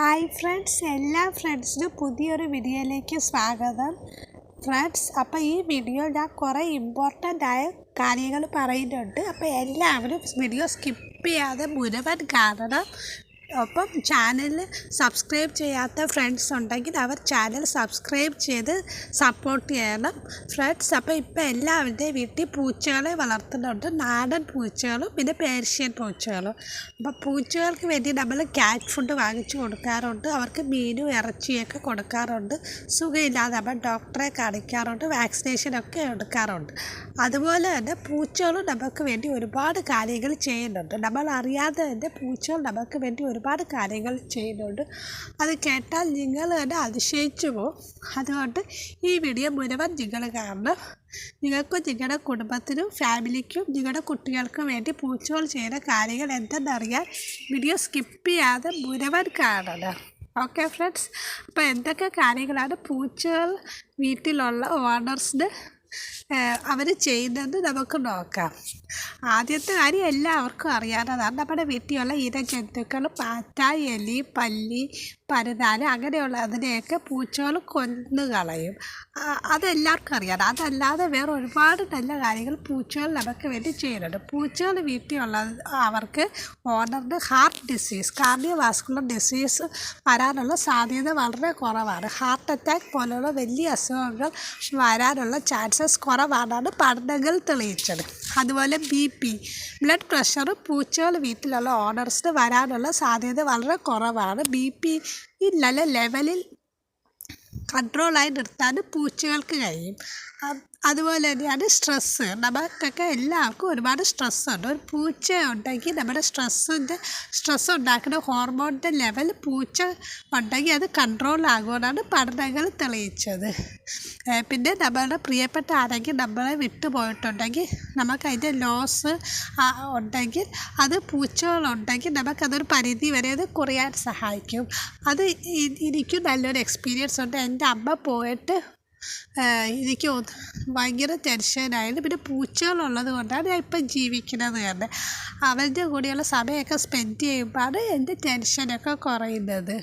Hi friends എല്ലാ ഫ്രണ്ട്സിനും പുതിയൊരു വീഡിയോയിലേക്ക് സ്വാഗതം. ഫ്രണ്ട്സ് അപ്പോൾ ഈ വീഡിയോ ഞാൻ കുറേ ഇമ്പോർട്ടന്റ് ആയ കാര്യങ്ങൾ പറയുന്നുണ്ട്. അപ്പോൾ എല്ലാവരും വീഡിയോ സ്കിപ്പ് ചെയ്യാതെ മുഴുവൻ കാണണം. ഒപ്പം ചാനൽ സബ്സ്ക്രൈബ് ചെയ്യാത്ത ഫ്രണ്ട്സ് ഉണ്ടെങ്കിൽ അവർ ചാനൽ സബ്സ്ക്രൈബ് ചെയ്ത് സപ്പോർട്ട് ചെയ്യണം. ഫ്രണ്ട്സ് അപ്പോൾ ഇപ്പോൾ എല്ലാവരുടെയും വീട്ടിൽ പൂച്ചകളെ വളർത്തുന്നുണ്ട്. നാടൻ പൂച്ചകളും പിന്നെ പേർഷ്യൻ പൂച്ചകളും. അപ്പോൾ പൂച്ചകൾക്ക് വേണ്ടി നമ്മൾ ക്യാറ്റ് ഫുഡ് വാങ്ങിച്ചു കൊടുക്കാറുണ്ട്. അവർക്ക് മീനും ഇറച്ചിയൊക്കെ കൊടുക്കാറുണ്ട്. സുഖമില്ലാതെ നമ്മൾ ഡോക്ടറെ കാണിക്കാറുണ്ട് വാക്സിനേഷനൊക്കെ എടുക്കാറുണ്ട്. അതുപോലെ തന്നെ പൂച്ചകളും നമുക്ക് വേണ്ടി ഒരുപാട് കാര്യങ്ങൾ ചെയ്യുന്നുണ്ട്. നമ്മൾ അറിയാതെ തന്നെ പൂച്ചകൾ നമുക്ക് വേണ്ടി ഒരുപാട് കാര്യങ്ങൾ ചെയ്യുന്നുണ്ട്. അത് കേട്ടാൽ നിങ്ങൾ തന്നെ അതിശയിച്ചു പോകും. അതുകൊണ്ട് ഈ വീഡിയോ മുഴുവൻ നിങ്ങൾ കാരണം നിങ്ങൾക്കും നിങ്ങളുടെ കുടുംബത്തിനും ഫാമിലിക്കും നിങ്ങളുടെ കുട്ടികൾക്കും വേണ്ടി പൂച്ചകൾ ചെയ്യുന്ന കാര്യങ്ങൾ എന്തെന്നറിയാൻ വീഡിയോ സ്കിപ്പ് ചെയ്യാതെ മുഴുവൻ കാണണം. Okay friends. അപ്പോൾ എന്തൊക്കെ കാര്യങ്ങളാണ് പൂച്ചകൾ വീട്ടിലുള്ള ഓണേഴ്സിന് അവർ ചെയ്യുന്നത് നമുക്ക് നോക്കാം. ആദ്യത്തെ കാര്യം എല്ലാവർക്കും അറിയാവുന്നതാണ്. നമ്മുടെ വീട്ടിലുള്ള ഇരജന്തുക്കൾ പാറ്റ എലി പല്ലി പരുതാന് അങ്ങനെയുള്ള അതിനെയൊക്കെ പൂച്ചകൾ കൊന്നു കളയും. അതെല്ലാവർക്കും അറിയാം. അതല്ലാതെ വേറെ ഒരുപാട് നല്ല കാര്യങ്ങൾ പൂച്ചകൾ നമുക്ക് വേണ്ടി ചെയ്യുന്നുണ്ട്. പൂച്ചകൾ വീട്ടിലുള്ള അവർക്ക് ഓണറിന് heart disease cardiovascular disease വരാനുള്ള സാധ്യത വളരെ കുറവാണ്. ഹാർട്ട് അറ്റാക്ക് പോലുള്ള വലിയ അസുഖങ്ങൾ വരാനുള്ള ചാൻസസ് കുറവാണെന്നാണ് പഠനങ്ങൾ തെളിയിച്ചത്. അതുപോലെ ബി പി. ബ്ലഡ് പ്രഷർ പൂച്ചകൾ വീട്ടിലുള്ള ഓണേഴ്സിന് വരാനുള്ള സാധ്യത വളരെ കുറവാണ്. ബി പി ഈ നല്ല ലെവലിൽ കൺട്രോളായി നിർത്താൻ പൂച്ചകൾക്ക് കഴിയും. അതുപോലെ തന്നെയാണ് സ്ട്രെസ്സ് നമുക്കൊക്കെ എല്ലാവർക്കും ഒരുപാട് സ്ട്രെസ്സുണ്ട് ഒരു പൂച്ച ഉണ്ടെങ്കിൽ നമ്മുടെ സ്ട്രെസ്സിന്റെ സ്ട്രെസ് ഉണ്ടാക്കുന്ന ഹോർമോണിന്റെ ലെവൽ പൂച്ച ഉണ്ടെങ്കിൽ അത് കൺട്രോൾ ആകുമെന്നാണ് പഠനങ്ങൾ തെളിയിച്ചത്. പിന്നെ നമ്മളുടെ പ്രിയപ്പെട്ട ആരെങ്കിലും നമ്മളെ വിട്ടുപോയിട്ടുണ്ടെങ്കിൽ നമുക്കതിന്റെ നമുക്ക് ലോസ് ഉണ്ടെങ്കിൽ അത് പൂച്ചകളുണ്ടെങ്കിൽ നമുക്കതൊരു പരിധി വരെ അത് കുറയാൻ സഹായിക്കും. അത് എനിക്കും നല്ലൊരു എക്സ്പീരിയൻസ് ഉണ്ട്. എന്റെ അമ്മ പോയിട്ട് എനിക്ക് ഭയങ്കര ടെൻഷനായിരുന്നു. പിന്നെ പൂച്ചകളുള്ളത് കൊണ്ടാണ് ഞാൻ ഇപ്പം ജീവിക്കുന്നത് തന്നെ അവരുടെ കൂടെയുള്ള സമയമൊക്കെ സ്പെൻഡ് ചെയ്യുമ്പോൾ ചെയ്യുമ്പോഴാണ് എന്റെ ടെൻഷനൊക്കെ കുറയുന്നത്.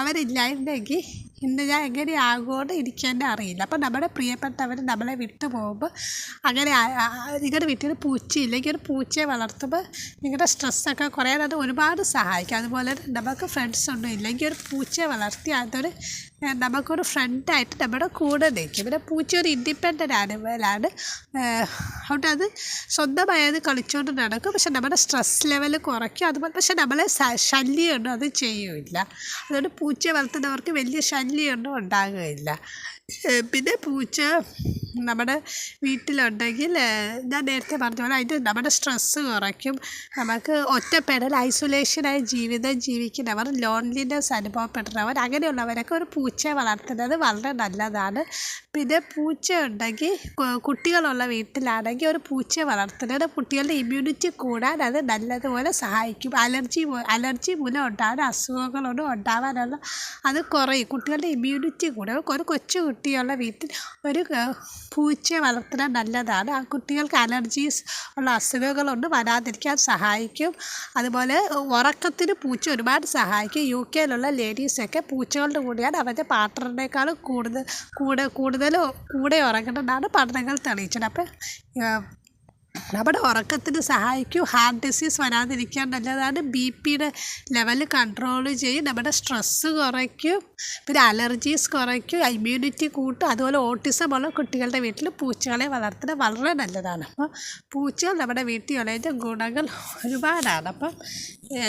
അവരില്ലായിരുന്നെങ്കിൽ ഇന്ന് ഞാൻ എങ്ങനെയാകുമെന്ന് എനിക്ക് തന്നെ അറിയില്ല. അപ്പം നമ്മുടെ പ്രിയപ്പെട്ടവർ നമ്മളെ വിട്ടു പോകുമ്പോൾ അങ്ങനെ നിങ്ങളുടെ വീട്ടിൽ പൂച്ചയില്ലെങ്കിൽ ഒരു പൂച്ചയെ വളർത്തുമ്പോൾ നിങ്ങളുടെ സ്ട്രെസ്സൊക്കെ കുറയാൻ അത് ഒരുപാട് സഹായിക്കും. അതുപോലെ നമുക്ക് ഫ്രണ്ട്സ് ഒന്നും ഇല്ലെങ്കിൽ ഒരു പൂച്ചയെ വളർത്തി അതൊരു നമുക്കൊരു ഫ്രണ്ടായിട്ട് നമ്മുടെ കൂടെ നിൽക്കും. പിന്നെ പൂച്ച ഒരു ഇൻഡിപെൻഡന്റ് ആനിമലാണ് അതുകൊണ്ട് അത് സ്വന്തമായി അത് കളിച്ചുകൊണ്ട് നടക്കും. പക്ഷെ നമ്മുടെ സ്ട്രെസ് ലെവൽ കുറയ്ക്കും. അതുപോലെ പക്ഷെ നമ്മളെ ശല്യമൊന്നും അത് ചെയ്യില്ല അതുകൊണ്ട് പൂച്ച വളർത്തുന്നവർക്ക് വലിയ ശല്യമൊന്നും ഉണ്ടാകുകയില്ല. പിന്നെ പൂച്ച നമ്മുടെ വീട്ടിലുണ്ടെങ്കിൽ ഞാൻ നേരത്തെ പറഞ്ഞ പോലെ അതിന്റെ നമ്മുടെ സ്ട്രെസ്സ് കുറയ്ക്കും. നമുക്ക് ഒറ്റപ്പെടൽ ഐസൊലേഷനായി ജീവിതം ജീവിക്കുന്നവർ ലോൺലിനെസ് അനുഭവപ്പെടുന്നവർ അങ്ങനെയുള്ളവരൊക്കെ ഒരു പൂച്ച വളർത്തുന്നത് വളരെ നല്ലതാണ്. പിന്നെ പൂച്ച ഉണ്ടെങ്കിൽ കുട്ടികളുള്ള വീട്ടിലാണെങ്കിൽ ഒരു പൂച്ച വളർത്തുന്നത് കുട്ടികളുടെ ഇമ്മ്യൂണിറ്റി കൂടാൻ അത് നല്ലതുപോലെ സഹായിക്കും. അലർജി അലർജി മൂലം ഉണ്ടാകുന്ന അസുഖങ്ങളൊന്നും ഉണ്ടാവാനുള്ള അത് കുറയും. കുട്ടികളുടെ ഇമ്മ്യൂണിറ്റി കൂടും ഒരു കൊച്ചു കുട്ടിയുള്ള വീട്ടിൽ ഒരു പൂച്ചയെ വളർത്തുന്നത് നല്ലതാണ്. ആ കുട്ടികൾക്ക് അലർജീസ് ഉള്ള അസുഖങ്ങളുണ്ട്. വരാതിരിക്കാൻ സഹായിക്കും. അതുപോലെ ഉറക്കത്തിന് പൂച്ച ഒരുപാട് സഹായിക്കും. യു കെയിലുള്ള ലേഡീസൊക്കെ പൂച്ചകളുടെ കൂടെയാണ് അവരുടെ പാർട്ട്ണറിനേക്കാളും കൂടുതൽ കൂടെ കൂടുതൽ കൂടെ ഉറങ്ങണമെന്നാണ് പഠനങ്ങൾ തെളിയിച്ചത്. അപ്പം നമ്മുടെ ഉറക്കത്തിന് സഹായിക്കും. ഹാർട്ട് ഡിസീസ് വരാതിരിക്കാൻ നല്ലതാണ്. ബി പിയുടെ ലെവൽ കൺട്രോൾ ചെയ്യും. നമ്മുടെ സ്ട്രെസ്സ് കുറയ്ക്കും. പിന്നെ അലർജീസ് കുറയ്ക്കും. ഇമ്മ്യൂണിറ്റി കൂട്ടും. അതുപോലെ ഓട്ടിസം ഉള്ള കുട്ടികളുടെ വീട്ടിൽ പൂച്ചകളെ വളർത്തുന്നത് വളരെ നല്ലതാണ്. അപ്പോൾ പൂച്ചകൾ നമ്മുടെ വീട്ടിൽ ഉള്ളതിന്റെ ഗുണങ്ങൾ ഒരുപാടാണ്. അപ്പം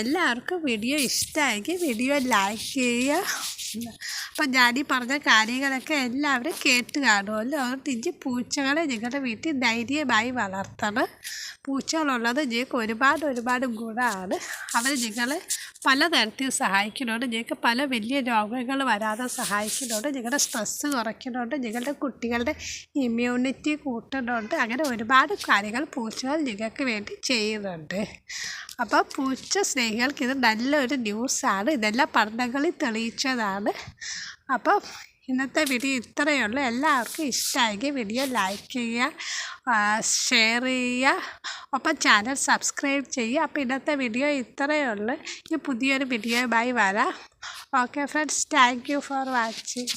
എല്ലാവർക്കും വീഡിയോ ഇഷ്ടമായെങ്കിൽ വീഡിയോ ലൈക്ക് ചെയ്യുക. അപ്പം ഞാനീ പറഞ്ഞ കാര്യങ്ങളൊക്കെ എല്ലാവരും കേട്ട് കാണുമല്ലോ അതുകൊണ്ട് ഇഞ്ചി പൂച്ചകളെ നിങ്ങളുടെ വീട്ടിൽ ധൈര്യമായി വളർത്തണം. പൂച്ചകളുള്ളത് നിങ്ങൾക്ക് ഒരുപാട് ഒരുപാട് ഗുണമാണ്. അവർ നിങ്ങളെ പലതരത്തിൽ സഹായിക്കുന്നുണ്ട്. ഞങ്ങൾക്ക് പല വലിയ രോഗങ്ങൾ വരാതെ സഹായിക്കുന്നുണ്ട്. ഞങ്ങളുടെ സ്ട്രെസ്സ് കുറയ്ക്കുന്നുണ്ട്. ഞങ്ങളുടെ കുട്ടികളുടെ ഇമ്മ്യൂണിറ്റി കൂട്ടുന്നുണ്ട്. അങ്ങനെ ഒരുപാട് കാര്യങ്ങൾ പൂച്ചകൾ ഞങ്ങൾക്ക് വേണ്ടി ചെയ്യുന്നുണ്ട്. അപ്പോൾ പൂച്ച സ്നേഹികൾക്ക് ഇത് നല്ലൊരു ന്യൂസാണ് ഇതെല്ലാം പഠനങ്ങളിൽ തെളിയിച്ചതാണ്. അപ്പോൾ ഇന്നത്തെ വീഡിയോ ഇത്രയേ ഉള്ളൂ. എല്ലാവർക്കും ഇഷ്ടമായെങ്കിൽ വീഡിയോ ലൈക്ക് ചെയ്യുക ഷെയർ ചെയ്യുക ഒപ്പം ചാനൽ സബ്സ്ക്രൈബ് ചെയ്യുക. അപ്പോൾ ഇന്നത്തെ വീഡിയോ ഇത്രയേ ഉള്ളൂ. ഇനി പുതിയൊരു വീഡിയോ വീഡിയോയുമായി വരാം. Okay friends thank for watching.